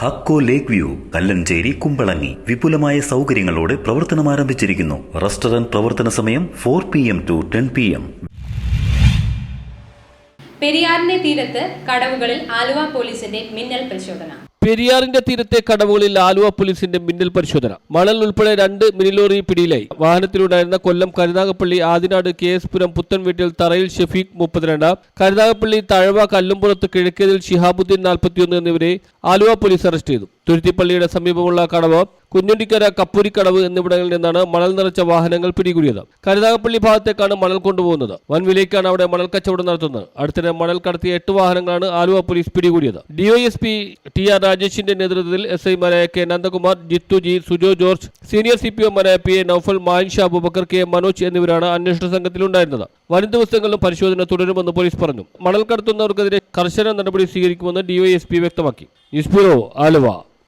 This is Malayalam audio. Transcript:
Hakko lake view Kallanchery Kumbalangi. വിപുലമായ സൗകര്യങ്ങളോടെ പ്രവർത്തനം ആരംഭിച്ചിരിക്കുന്നു. റെസ്റ്റോറന്റ് പ്രവർത്തന സമയം four P M to ten P M. പെരിയാറിന്റെ തീരത്ത് കടവുകളിൽ ആലുവ പോലീസിന്റെ മിന്നൽ പരിശോധന. പെരിയാറിന്റെ തീരത്തെ കടവുകളിൽ ആലുവ പോലീസിന്റെ മിന്നൽ പരിശോധന. മണൽ ഉൾപ്പെടെ രണ്ട് മിനിലോറി പിടിയിലായി. വാഹനത്തിലുണ്ടായിരുന്ന കൊല്ലം കരുനാഗപ്പള്ളി ആദിനാട് കെ എസ് പുരം പുത്തൻ വീട്ടിൽ തറയിൽ ഷെഫീഖ് മുപ്പത്തിരണ്ട് കരുനാഗപ്പള്ളി തഴവ കല്ലുംപുറത്ത് കിഴക്കേതിൽ ഷിഹാബുദ്ദീൻ നാൽപ്പത്തിയൊന്ന് എന്നിവരെ ആലുവ പോലീസ് അറസ്റ്റ് ചെയ്തു. തുരുത്തിപ്പള്ളിയുടെ സമീപമുള്ള കടവ് കുഞ്ഞുണ്ടിക്കര കപ്പൂരിക്കടവ് എന്നിവിടങ്ങളിൽ നിന്നാണ് മണൽ നിറച്ച വാഹനങ്ങൾ പിടികൂടിയത്. കരുനാഗപ്പള്ളി ഭാഗത്തേക്കാണ് മണൽ കൊണ്ടുപോകുന്നത്. വൻ വിലയ്ക്കാണ് അവിടെ മണൽ കച്ചവടം നടത്തുന്നത്. അടുത്തിടെ മണൽ കടത്തിയ എട്ട് വാഹനങ്ങളാണ് ആലുവ പോലീസ് പിടികൂടിയത്. ഡിഒഎസ്പി ടി ആർ രാജേഷിന്റെ നേതൃത്വത്തിൽ എസ് ഐമാരായ K Nandakumar Jithu G Sujo George senior C P ഒമാരായ P A Noufal Mansha Abubakar K Manoj എന്നിവരാണ് അന്വേഷണ സംഘത്തിലുണ്ടായിരുന്നത്. വരും ദിവസങ്ങളിലും പരിശോധന തുടരുമെന്ന് പോലീസ് പറഞ്ഞു. മണൽ കടത്തുന്നവർക്കെതിരെ കർശന നടപടി സ്വീകരിക്കുമെന്ന് ഡിവൈഎസ്പി വ്യക്തമാക്കി. News bureau Aluva.